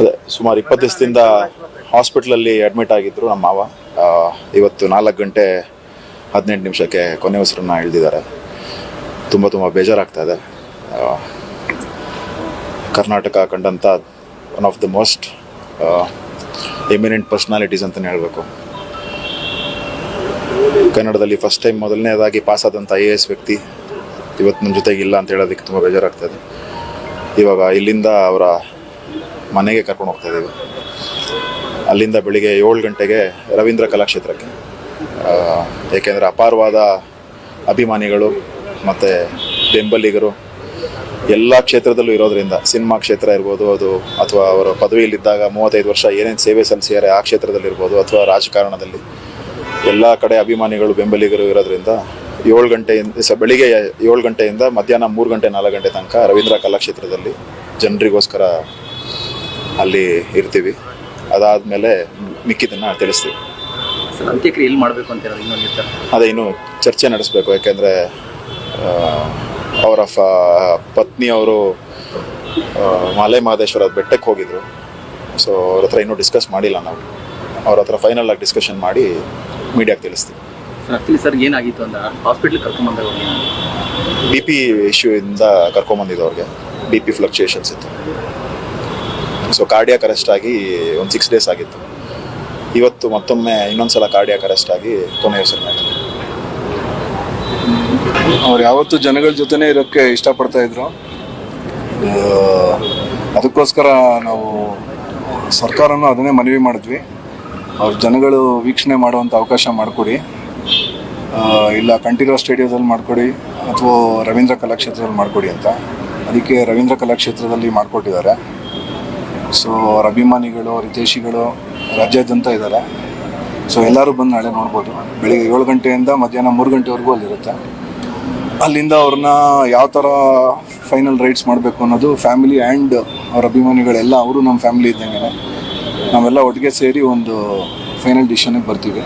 ಅದೇ, ಸುಮಾರು ಇಪ್ಪತ್ತು ದಿವಸದಿಂದ ಹಾಸ್ಪಿಟ್ಲಲ್ಲಿ ಅಡ್ಮಿಟ್ ಆಗಿದ್ರು ನಮ್ಮ ಮಾವ. ಇವತ್ತು ನಾಲ್ಕು ಗಂಟೆ ಹದಿನೆಂಟು ನಿಮಿಷಕ್ಕೆ ಕೊನೆ ಉಸಿರನ್ನ ಇಳಿದಿದ್ದಾರೆ ತುಂಬ ತುಂಬ ಬೇಜಾರಾಗ್ತಾ ಇದೆ. Karnataka ಕಂಡಂಥ one of the most eminent personalities ಅಂತಲೇ ಹೇಳಬೇಕು. ಕನ್ನಡದಲ್ಲಿ ಫಸ್ಟ್ ಟೈಮ್ ಮೊದಲನೇದಾಗಿ ಪಾಸ್ ಆದಂಥ ಐ ಎ ಎಸ್ ವ್ಯಕ್ತಿ ಇವತ್ತು ನಮ್ಮ ಜೊತೆಗೆ ಇಲ್ಲ ಅಂತ ಹೇಳೋದಕ್ಕೆ ತುಂಬ ಬೇಜಾರಾಗ್ತದೆ ಇವಾಗ ಇಲ್ಲಿಂದ ಅವರ ಮನೆಗೆ ಕರ್ಕೊಂಡು ಹೋಗ್ತಾ ಇದ್ದೀವಿ. ಅಲ್ಲಿಂದ ಬೆಳಿಗ್ಗೆ ಏಳು ಗಂಟೆಗೆ ರವೀಂದ್ರ ಕಲಾಕ್ಷೇತ್ರಕ್ಕೆ. ಏಕೆಂದರೆ ಅಪಾರವಾದ ಅಭಿಮಾನಿಗಳು ಮತ್ತು ಬೆಂಬಲಿಗರು ಎಲ್ಲ ಕ್ಷೇತ್ರದಲ್ಲೂ ಇರೋದರಿಂದ, ಸಿನಿಮಾ ಕ್ಷೇತ್ರ ಇರ್ಬೋದು ಅದು, ಅಥವಾ ಅವರು ಪದವಿಯಲ್ಲಿದ್ದಾಗ ಮೂವತ್ತೈದು ವರ್ಷ ಏನೇನು ಸೇವೆ ಸಲ್ಲಿಸಿದ್ದಾರೆ ಆ ಕ್ಷೇತ್ರದಲ್ಲಿರ್ಬೋದು ಅಥವಾ ರಾಜಕಾರಣದಲ್ಲಿ, ಎಲ್ಲ ಕಡೆ ಅಭಿಮಾನಿಗಳು, ಬೆಂಬಲಿಗರು ಇರೋದ್ರಿಂದ ಏಳು ಗಂಟೆಯಿಂದ ಸ, ಬೆಳಿಗ್ಗೆ ಏಳು ಗಂಟೆಯಿಂದ ಮಧ್ಯಾಹ್ನ ಮೂರು ಗಂಟೆ ನಾಲ್ಕು ಗಂಟೆ ತನಕ ರವೀಂದ್ರ ಕಲಾಕ್ಷೇತ್ರದಲ್ಲಿ ಜನರಿಗೋಸ್ಕರ ಅಲ್ಲಿ ಇರ್ತೀವಿ. ಅದಾದಮೇಲೆ ಮಿಕ್ಕಿದ್ದನ್ನು ತಿಳಿಸ್ತೀವಿ. ಅಂತ್ಯಕ್ರಿಯೆ ಎಲ್ಲಿ ಮಾಡಬೇಕು ಅಂತ ಇನ್ನೊಂದು ಅದೇ ಇನ್ನು ಚರ್ಚೆ ನಡೆಸಬೇಕು. ಯಾಕೆಂದರೆ ಅವರ ಫ ಪತ್ನಿಯವರು ಮಲೆ ಮಹದೇಶ್ವರ ಬೆಟ್ಟಕ್ಕೆ ಹೋಗಿದ್ರು. ಸೊ ಅವ್ರ ಹತ್ರ ಇನ್ನೂ ಡಿಸ್ಕಸ್ ಮಾಡಿಲ್ಲ ನಾವು. ಅವ್ರ ಹತ್ರ ಫೈನಲ್ ಆಗಿ ಡಿಸ್ಕಷನ್ ಮಾಡಿ ಮೀಡಿಯಾಗೆ ತಿಳಿಸ್ತೀವಿ. ಸರ್ ಆಕ್ಚುಲಿ ಸರ್ ಏನಾಗಿತ್ತು ಅಂತ ಹಾಸ್ಪಿಟ್ಲಿಗೆ ಕರ್ಕೊಂಡ್ಬಂದಾಗ ಅವ್ರಿಗೆ ಬಿ ಪಿ ಇಶ್ಯೂ ಇಂದ ಕರ್ಕೊಂಬಂದಿದ್ದು ಅವ್ರಿಗೆ. ಬಿ ಪಿ ಫ್ಲಕ್ಚುಯೇಷನ್ಸ್ ಇತ್ತು. ಸೊ ಕಾರ್ಡಿಯಾಕ್ ಅರೆಸ್ಟ್ ಆಗಿ ಒಂದು ಸಿಕ್ಸ್ ಡೇಸ್ ಆಗಿತ್ತು. ಇವತ್ತು ಮತ್ತೊಮ್ಮೆ ಇನ್ನೊಂದ್ಸಲ ಕಾರ್ಡಿಯಾಕ್ ಅರೆಸ್ಟ್ ಆಗಿ ಕೊನೆಯ ಹೆಸರು ಅವ್ರು ಯಾವತ್ತು ಜನಗಳ ಜೊತೆನೇ ಇರೋಕ್ಕೆ ಇಷ್ಟಪಡ್ತಾ ಇದ್ರು? ಅದಕ್ಕೋಸ್ಕರ ನಾವು ಸರ್ಕಾರನೂ ಅದನ್ನೇ ಮನವಿ ಮಾಡಿದ್ವಿ. ಅವ್ರ ಜನಗಳು ವೀಕ್ಷಣೆ ಮಾಡುವಂಥ ಅವಕಾಶ ಮಾಡಿಕೊಡಿ. ಇಲ್ಲ ಕಂಠೀರವ ಸ್ಟೇಡಿಯದಲ್ಲಿ ಮಾಡಿಕೊಡಿ ಅಥವಾ ರವೀಂದ್ರ ಕಲಾಕ್ಷೇತ್ರದಲ್ಲಿ ಮಾಡಿಕೊಡಿ ಅಂತ. ಅದಕ್ಕೆ ರವೀಂದ್ರ ಕಲಾಕ್ಷೇತ್ರದಲ್ಲಿ ಮಾಡಿಕೊಟ್ಟಿದ್ದಾರೆ. ಸೊ ಅವ್ರ ಅಭಿಮಾನಿಗಳು ರಿತೇಶಿಗಳು ರಾಜ್ಯಾದ್ಯಂತ ಇದ್ದಾರೆ. ಸೊ ಎಲ್ಲರೂ ಬಂದು ನಾಳೆ ನೋಡ್ಬೋದು. ಬೆಳಿಗ್ಗೆ ಏಳು ಗಂಟೆಯಿಂದ ಮಧ್ಯಾಹ್ನ ಮೂರು ಗಂಟೆವರೆಗೂ ಅಲ್ಲಿರುತ್ತೆ. ಅಲ್ಲಿಂದ ಅವ್ರನ್ನ ಯಾವ ಥರ ಫೈನಲ್ ರೈಡ್ಸ್ ಮಾಡಬೇಕು ಅನ್ನೋದು ಫ್ಯಾಮಿಲಿ ಆ್ಯಂಡ್ ಅವ್ರ ಅಭಿಮಾನಿಗಳೆಲ್ಲ, ಅವರು ನಮ್ಮ ಫ್ಯಾಮಿಲಿ ಇದ್ದಂಗೆ ನಾವೆಲ್ಲ ಒಟ್ಟಿಗೆ ಸೇರಿ ಒಂದು ಫೈನಲ್ ಡಿಶನಿಗೆ ಬರ್ತೀವಿ.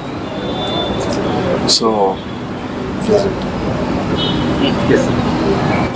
ಸೊ